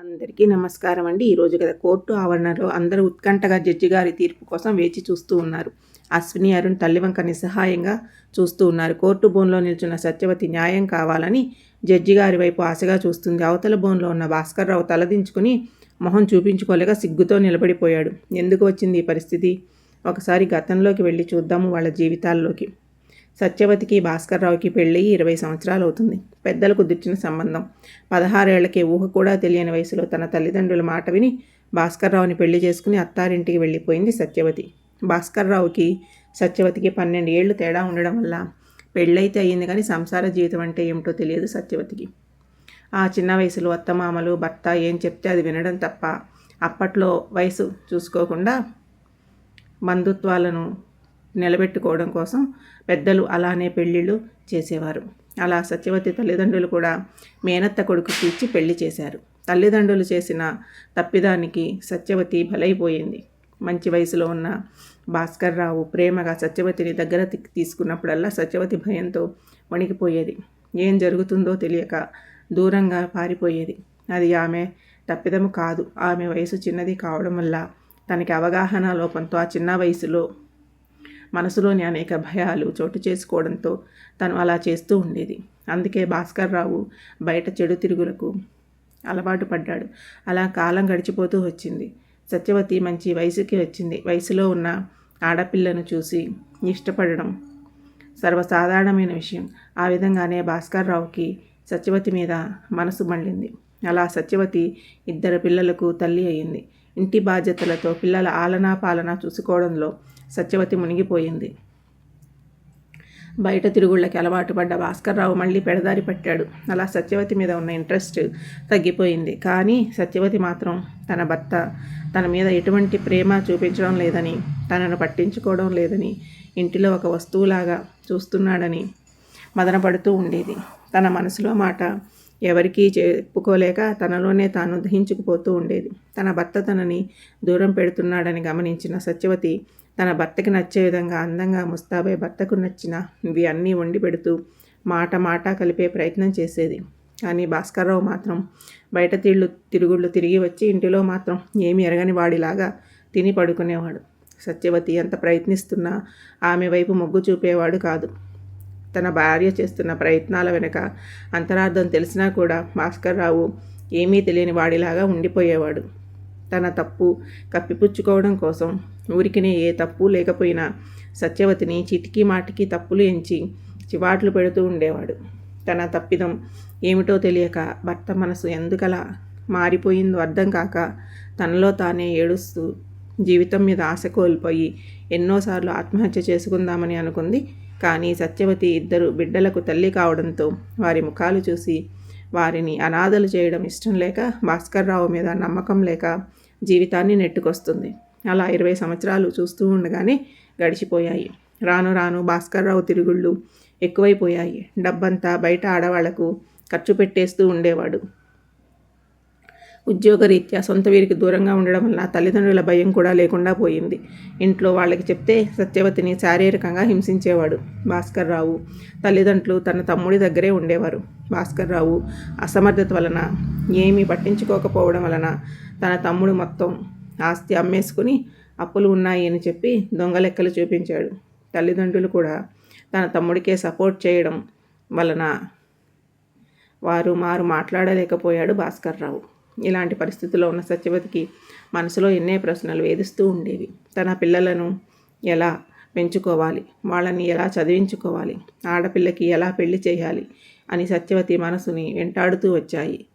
అందరికీ నమస్కారం అండి. ఈరోజు కదా కోర్టు ఆవరణలో అందరూ ఉత్కంఠగా జడ్జి గారి తీర్పు కోసం వేచి చూస్తూ ఉన్నారు. అశ్విని అరుణ్ తల్లివంక నిస్సహాయంగా చూస్తూ ఉన్నారు. కోర్టు బోన్లో నిల్చున్న సత్యవతి న్యాయం కావాలని జడ్జి గారి వైపు ఆశగా చూస్తుంది. అవతల బోన్లో ఉన్న భాస్కర్రావు తలదించుకుని మొహం చూపించుకోలేక సిగ్గుతో నిలబడిపోయాడు. ఎందుకు వచ్చింది ఈ పరిస్థితి? ఒకసారి గతంలోకి వెళ్ళి చూద్దాము వాళ్ళ జీవితాల్లోకి. సత్యవతికి భాస్కర్రావుకి పెళ్ళి ఇరవై సంవత్సరాలు అవుతుంది. పెద్దలు కుదిర్చిన సంబంధం. పదహారేళ్ళకే ఊహ కూడా తెలియని వయసులో తన తల్లిదండ్రుల మాట విని భాస్కర్రావుని పెళ్ళి చేసుకుని అత్తారింటికి వెళ్ళిపోయింది సత్యవతి. భాస్కర్రావుకి సత్యవతికి పన్నెండు ఏళ్ళు తేడా ఉండడం వల్ల పెళ్ళైతే అయ్యింది కానీ సంసార జీవితం అంటే ఏమిటో తెలియదు సత్యవతికి. ఆ చిన్న వయసులో అత్తమామలు భర్త ఏం చెప్తే అది వినడం తప్ప అప్పట్లో వయసు చూసుకోకుండా బంధుత్వాలను నిలబెట్టుకోవడం కోసం పెద్దలు అలానే పెళ్ళిళ్ళు చేసేవారు. అలా సత్యవతి తల్లిదండ్రులు కూడా మేనత్త కొడుకుకి ఇచ్చి పెళ్ళి చేశారు. తల్లిదండ్రులు చేసిన తప్పిదానికి సత్యవతి బలైపోయింది. మంచి వయసులో ఉన్న భాస్కర్ రావు ప్రేమగా సత్యవతిని దగ్గర తీసుకున్నప్పుడల్లా సత్యవతి భయంతో వణికిపోయేది. ఏం జరుగుతుందో తెలియక దూరంగా పారిపోయేది. అది ఆమె తప్పిదము కాదు. ఆమె వయసు చిన్నది కావడం వల్ల తనకి అవగాహన లోపంతో ఆ చిన్న వయసులో మనసులోని అనేక భయాలు చోటు చేసుకోవడంతో తను అలా చేస్తూ ఉండేది. అందుకే భాస్కర్ రావు బయట చెడు తిరుగులకు అలవాటు పడ్డాడు. అలా కాలం గడిచిపోతూ వచ్చింది. సత్యవతి మంచి వయసుకి వచ్చింది. వయసులో ఉన్న ఆడపిల్లను చూసి ఇష్టపడడం సర్వసాధారణమైన విషయం. ఆ విధంగానే భాస్కర్ రావుకి సత్యవతి మీద మనసు మళ్ళింది. అలా సత్యవతి ఇద్దరు పిల్లలకు తల్లి అయింది. ఇంటి బాధ్యతలతో పిల్లల ఆలనా పాలన చూసుకోవడంలో సత్యవతి మునిగిపోయింది. బయట తిరుగుళ్ళకి అలవాటు పడ్డ భాస్కర్రావు మళ్ళీ పెడదారి పట్టాడు. అలా సత్యవతి మీద ఉన్న ఇంట్రెస్ట్ తగ్గిపోయింది. కానీ సత్యవతి మాత్రం తన భర్త తన మీద ఎటువంటి ప్రేమ చూపించడం లేదని తనను పట్టించుకోవడం లేదని ఇంటిలో ఒక వస్తువులాగా చూస్తున్నాడని మదనపడుతూ ఉండేది. తన మనసులో మాట ఎవరికీ చెప్పుకోలేక తనలోనే తాను దహించుకుపోతూ ఉండేది. తన భర్త తనని దూరం పెడుతున్నాడని గమనించిన సత్యవతి తన భర్తకి నచ్చే విధంగా అందంగా ముస్తాబై భర్తకు నచ్చిన ఇవి అన్నీ వండి పెడుతూ మాట మాట కలిపే ప్రయత్నం చేసేది. కానీ భాస్కర్రావు మాత్రం బయట తీళ్ళు తిరుగుళ్ళు తిరిగి వచ్చి ఇంటిలో మాత్రం ఏమి ఎరగని వాడిలాగా తిని పడుకునేవాడు. సత్యవతి ఎంత ప్రయత్నిస్తున్నా ఆమె వైపు మొగ్గు చూపేవాడు కాదు. తన భార్య చేస్తున్న ప్రయత్నాల వెనుక అంతరార్థం తెలిసినా కూడా భాస్కర్రావు ఏమీ తెలియని వాడిలాగా ఉండిపోయేవాడు. తన తప్పు కప్పిపుచ్చుకోవడం కోసం ఊరికినే ఏ తప్పు లేకపోయినా సత్యవతిని చిటికీ మాటికి తప్పులు ఎంచి చివాట్లు పెడుతూ ఉండేవాడు. తన తప్పిదం ఏమిటో తెలియక భర్త మనసు ఎందుకలా మారిపోయిందో అర్థం కాక తనలో తానే ఏడుస్తూ జీవితం మీద ఆశ కోల్పోయి ఎన్నోసార్లు ఆత్మహత్య చేసుకుందామని అనుకుంది. కానీ సత్యవతి ఇద్దరు బిడ్డలకు తల్లి కావడంతో వారి ముఖాలు చూసి వారిని అనాథలు చేయడం ఇష్టం లేక భాస్కర్రావు మీద నమ్మకం లేక జీవితాన్ని నెట్టుకొస్తుంది. అలా ఇరవై సంవత్సరాలు చూస్తూ ఉండగానే గడిచిపోయాయి. రాను రాను భాస్కర్రావు తిరుగుళ్ళు ఎక్కువైపోయాయి. డబ్బంతా బయట ఆడవాళ్ళకు ఖర్చు పెట్టేస్తూ ఉండేవాడు. ఉద్యోగరీత్యా సొంత వీరికి దూరంగా ఉండడం వల్ల తల్లిదండ్రుల భయం కూడా లేకుండా పోయింది. ఇంట్లో వాళ్ళకి చెప్తే సత్యవతిని శారీరకంగా హింసించేవాడు భాస్కర్రావు. తల్లిదండ్రులు తన తమ్ముడి దగ్గరే ఉండేవారు. భాస్కర్రావు అసమర్థత వలన ఏమీ పట్టించుకోకపోవడం వలన తన తమ్ముడు మొత్తం ఆస్తి అమ్మేసుకుని అప్పులు ఉన్నాయి అని చెప్పి దొంగ లెక్కలు చూపించాడు. తల్లిదండ్రులు కూడా తన తమ్ముడికే సపోర్ట్ చేయడం వలన వారు మారు మాట్లాడలేకపోయాడు భాస్కర్ రావు. ఇలాంటి పరిస్థితుల్లో ఉన్న సత్యవతికి మనసులో ఎన్నే ప్రశ్నలు వేధిస్తూ ఉండేవి. తన పిల్లలను ఎలా పెంచుకోవాలి? వాళ్ళని ఎలా చదివించుకోవాలి? ఆడపిల్లకి ఎలా పెళ్ళి చేయాలి? అని సత్యవతి మనసుని వెంటాడుతూ వచ్చాయి.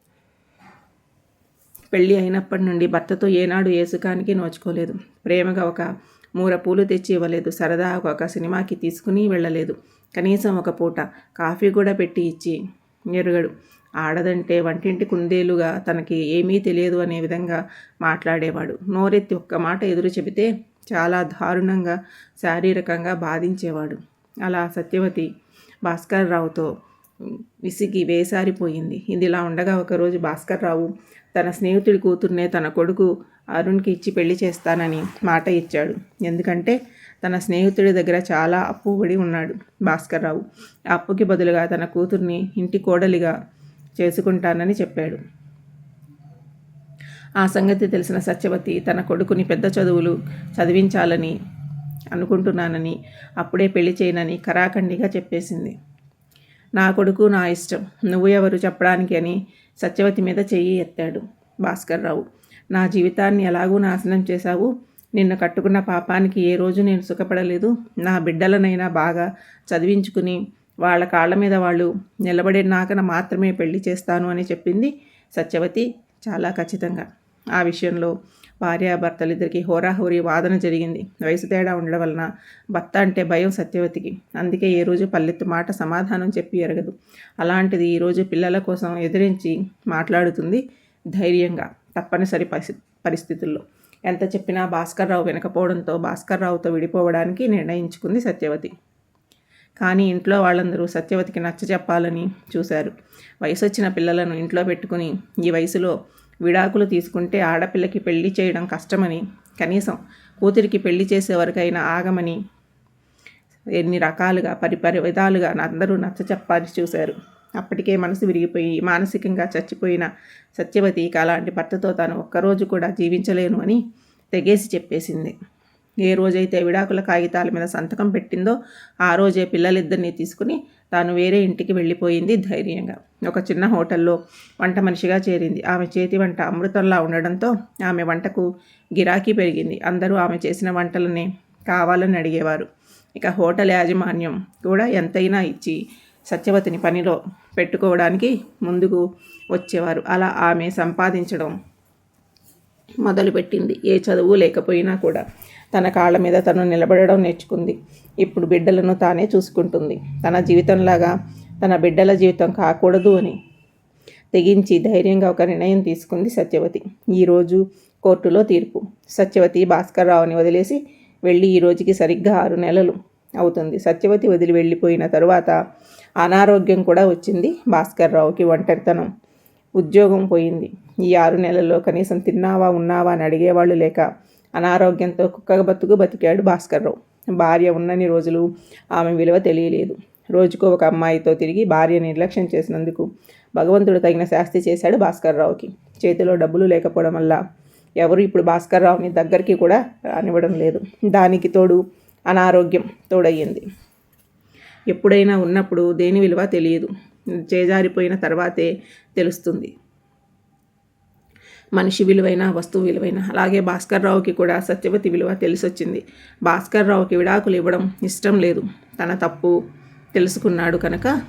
పెళ్ళి అయినప్పటి నుండి భర్తతో ఏనాడు ఏ సుఖానికి నోచుకోలేదు. ప్రేమగా ఒక మూర పూలు తెచ్చి ఇవ్వలేదు. సరదాగా ఒక సినిమాకి తీసుకుని వెళ్ళలేదు. కనీసం ఒక పూట కాఫీ కూడా పెట్టి ఇచ్చి ఎరుగడు. ఆడదంటే వంటింటి కుందేలుగా తనకి ఏమీ తెలియదు అనే విధంగా మాట్లాడేవాడు. నోరెత్తి ఒక్క మాట ఎదురు చెబితే చాలా దారుణంగా శారీరకంగా బాధించేవాడు. అలా సత్యవతి భాస్కర్ రావుతో విసిగి వేసారిపోయింది. ఇదిలా ఉండగా ఒకరోజు భాస్కర్ రావు తన స్నేహితుడి కూతుర్నే తన కొడుకు అరుణ్కి ఇచ్చి పెళ్ళి చేస్తానని మాట ఇచ్చాడు. ఎందుకంటే తన స్నేహితుడి దగ్గర చాలా అప్పు పడి ఉన్నాడు భాస్కర్ రావు అప్పుకి బదులుగా తన కూతుర్ని ఇంటి కోడలిగా చేసుకుంటానని చెప్పాడు. ఆ సంగతి తెలిసిన సత్యవతి తన కొడుకుని పెద్ద చదువులు చదివించాలని అనుకుంటున్నానని అప్పుడే పెళ్ళి చేయనని కరాఖండిగా చెప్పేసింది. నా కొడుకు నా ఇష్టం. నువ్వు ఎవరు చెప్పడానికి అని సత్యవతి మీద చెయ్యి ఎత్తాడు భాస్కర్రావు. నా జీవితాన్ని ఎలాగూ నాశనం చేశావు? నిన్ను కట్టుకున్న పాపానికి ఏ రోజు నేను సుఖపడలేదు. నా బిడ్డలనైనా బాగా చదివించుకుని వాళ్ళ కాళ్ళ మీద వాళ్ళు నిలబడినాకన మాత్రమే పెళ్ళి చేస్తాను అని చెప్పింది సత్యవతి చాలా ఖచ్చితంగా. ఆ విషయంలో భార్యాభర్తలిద్దరికి హోరాహోరీ వాదన జరిగింది. వయసు తేడా ఉండడం వలన భర్త అంటే భయం సత్యవతికి. అందుకే ఏ రోజు పల్లెత్తు మాట సమాధానం చెప్పి ఎరగదు. అలాంటిది ఈరోజు పిల్లల కోసం ఎదిరించి మాట్లాడుతుంది ధైర్యంగా తప్పనిసరి పరిస్థితుల్లో. ఎంత చెప్పినా భాస్కర్రావు వినకపోవడంతో భాస్కర్రావుతో విడిపోవడానికి నిర్ణయించుకుంది సత్యవతి. కానీ ఇంట్లో వాళ్ళందరూ సత్యవతికి నచ్చ చెప్పాలని చూశారు. వయసు వచ్చిన పిల్లలను ఇంట్లో పెట్టుకుని ఈ వయసులో విడాకులు తీసుకుంటే ఆడపిల్లకి పెళ్ళి చేయడం కష్టమని కనీసం కూతురికి పెళ్ళి చేసే వరకైనా ఆగమని ఎన్ని రకాలుగా పరిపరి విధాలుగా అందరూ నచ్చ చెప్పాలి చూశారు. అప్పటికే మనసు విరిగిపోయి మానసికంగా చచ్చిపోయిన సత్యవతి అలాంటి భర్తతో తాను ఒక్కరోజు కూడా జీవించలేను అని తెగేసి చెప్పేసింది. ఏ రోజైతే విడాకుల కాగితాల మీద సంతకం పెట్టిందో ఆ రోజే పిల్లలిద్దరినీ తీసుకుని తాను వేరే ఇంటికి వెళ్ళిపోయింది ధైర్యంగా. ఒక చిన్న హోటల్లో వంట మనిషిగా చేరింది. ఆమె చేతి వంట అమృతంలా ఉండడంతో ఆమె వంటకు గిరాకీ పెరిగింది. అందరూ ఆమె చేసిన వంటలని కావాలని అడిగేవారు. ఇక హోటల్ యాజమాన్యం కూడా ఎంతైనా ఇచ్చి సత్యవతిని పనిలో పెట్టుకోవడానికి ముందుకు వచ్చేవారు. అలా ఆమె సంపాదించడం మొదలుపెట్టింది. ఏ చదువు లేకపోయినా కూడా తన కాళ్ళ మీద తను నిలబడడం నేర్చుకుంది. ఇప్పుడు బిడ్డలను తానే చూసుకుంటుంది. తన జీవితంలాగా తన బిడ్డల జీవితం కాకూడదు అని తెగించి ధైర్యంగా ఒక నిర్ణయం తీసుకుంది సత్యవతి. ఈరోజు కోర్టులో తీర్పు. సత్యవతి భాస్కర్ రావుని వదిలేసి వెళ్ళి ఈ రోజుకి సరిగ్గా ఆరు నెలలు అవుతుంది. సత్యవతి వదిలి వెళ్ళిపోయిన తరువాత అనారోగ్యం కూడా వచ్చింది భాస్కర్ రావుకి ఒంటరితనం. ఉద్యోగం పోయింది. ఈ ఆరు నెలల్లో కనీసం తిన్నావా ఉన్నావా అని అడిగేవాళ్ళు లేక అనారోగ్యంతో కుక్క బతుకు బతికాడు భాస్కర్రావు భార్య ఉన్నన్ని రోజులు ఆమె విలువ తెలియలేదు. రోజుకో ఒక అమ్మాయితో తిరిగి భార్య నిర్లక్ష్యం చేసినందుకు భగవంతుడు తగిన శాస్తి చేశాడు భాస్కర్రావుకి చేతిలో డబ్బులు లేకపోవడం వల్ల ఎవరు ఇప్పుడు భాస్కర్రావుని దగ్గరికి కూడా రానివ్వడం లేదు. దానికి తోడు అనారోగ్యం తోడయ్యింది. ఎప్పుడైనా ఉన్నప్పుడు దేని విలువ తెలియదు. చేజారిపోయిన తర్వాతే తెలుస్తుంది. మనిషి విలువైన వస్తువు విలువైన అలాగే భాస్కర్ రావుకి కూడా సత్యవతి విలువ తెలిసొచ్చింది. భాస్కర్ రావుకి విడాకులు ఇవ్వడం ఇష్టం లేదు. తన తప్పు తెలుసుకున్నాడు కనుక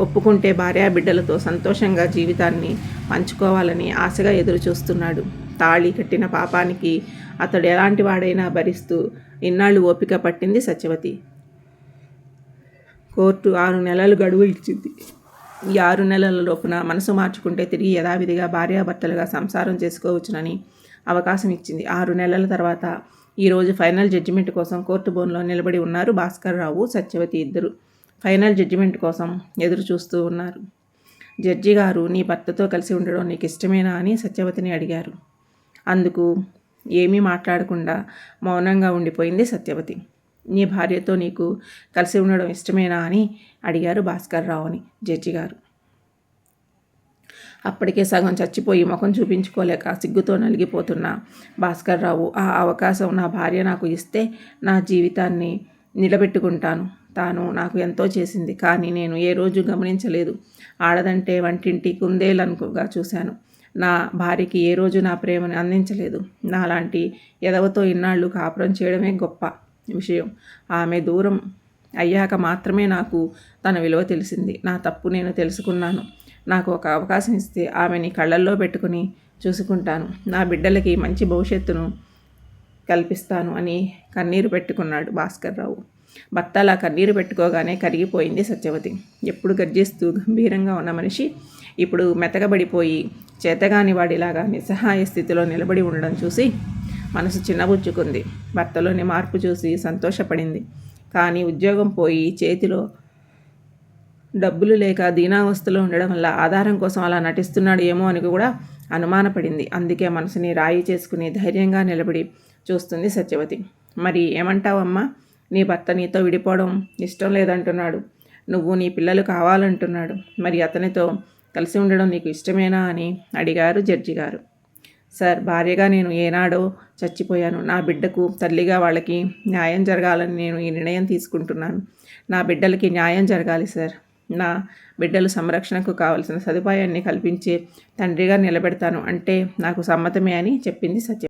ఒప్పుకుంటే భార్యా బిడ్డలతో సంతోషంగా జీవితాన్ని పంచుకోవాలని ఆశగా ఎదురు చూస్తున్నాడు తాళి కట్టిన పాపానికి అతడు ఎలాంటి వాడైనా భరిస్తూ ఇన్నాళ్ళు ఓపిక పట్టింది సత్యవతి. కోర్టు ఆరు నెలలు గడువు ఇచ్చింది. ఈ ఆరు నెలల లోపున మనసు మార్చుకుంటే తిరిగి యథావిధిగా భార్యాభర్తలుగా సంసారం చేసుకోవచ్చునని అవకాశం ఇచ్చింది. ఆరు నెలల తర్వాత ఈరోజు ఫైనల్ జడ్జిమెంట్ కోసం కోర్టు బోన్లో నిలబడి ఉన్నారు భాస్కర్ రావు సత్యవతి ఇద్దరు. ఫైనల్ జడ్జిమెంట్ కోసం ఎదురు చూస్తూ ఉన్నారు. జడ్జి గారు నీ భర్తతో కలిసి ఉండడం నీకు ఇష్టమేనా? అని సత్యవతిని అడిగారు. అందుకు ఏమీ మాట్లాడకుండా మౌనంగా ఉండిపోయింది సత్యవతి. నీ భార్యతో నీకు కలిసి ఉండడం ఇష్టమేనా అని అడిగారు భాస్కర్ రావుని జడ్జి గారు. అప్పటికే సగం చచ్చిపోయి ముఖం చూపించుకోలేక సిగ్గుతో నలిగిపోతున్న భాస్కర్ రావు ఆ అవకాశం నా భార్య నాకు ఇస్తే నా జీవితాన్ని నిలబెట్టుకుంటాను. తాను నాకు ఎంతో చేసింది కానీ నేను ఏ రోజు గమనించలేదు. ఆడదంటే వంటింటి కుందేలనుకుగా చూశాను. నా భార్యకి ఏ రోజు నా ప్రేమను అందించలేదు. నాలాంటి ఎదవతో ఇన్నాళ్ళు కాపురం చేయడమే గొప్ప. విషయం. ఆమె దూరం అయ్యాక మాత్రమే నాకు తన విలువ తెలిసింది. నా తప్పు నేను తెలుసుకున్నాను. నాకు ఒక అవకాశం ఇస్తే ఆమెని కళ్ళల్లో పెట్టుకుని చూసుకుంటాను. నా బిడ్డలకి మంచి భవిష్యత్తును కల్పిస్తాను అని కన్నీరు పెట్టుకున్నాడు భాస్కర్రావు. భర్త అలా కన్నీరు పెట్టుకోగానే కరిగిపోయింది సత్యవతి. ఎప్పుడు గర్జిస్తూ గంభీరంగా ఉన్న మనిషి ఇప్పుడు మెతకబడిపోయి చేతగాని వాడిలాగా నిస్సహాయ స్థితిలో నిలబడి ఉండడం చూసి మనసు చిన్నబుచ్చుకుంది. భర్తలోని మార్పు చూసి సంతోషపడింది. కానీ ఉద్యోగం పోయి చేతిలో డబ్బులు లేక దీనావస్థలో ఉండడం వల్ల ఆధారం కోసం అలా నటిస్తున్నాడు ఏమో అని కూడా అనుమానపడింది. అందుకే మనసుని రాయి చేసుకుని ధైర్యంగా నిలబడి చూస్తుంది సత్యవతి. మరి ఏమంటావమ్మా? నీ భర్త నీతో విడిపోవడం ఇష్టం లేదంటున్నాడు. నువ్వు నీ పిల్లలు కావాలంటున్నాడు. మరి అతనితో కలిసి ఉండడం నీకు ఇష్టమేనా? అని అడిగారు జడ్జి గారు. సార్ భార్యగా నేను ఏనాడో చచ్చిపోయాను. నా బిడ్డకు తల్లిగా వాళ్ళకి న్యాయం జరగాలని నేను ఈ నిర్ణయం తీసుకుంటున్నాను. నా బిడ్డలకి న్యాయం జరగాలి సార్. నా బిడ్డలు సంరక్షణకు కావలసిన సదుపాయాన్ని కల్పించే తండ్రిగా నిలబెడతాను అంటే నాకు సమ్మతమే అని చెప్పింది సత్య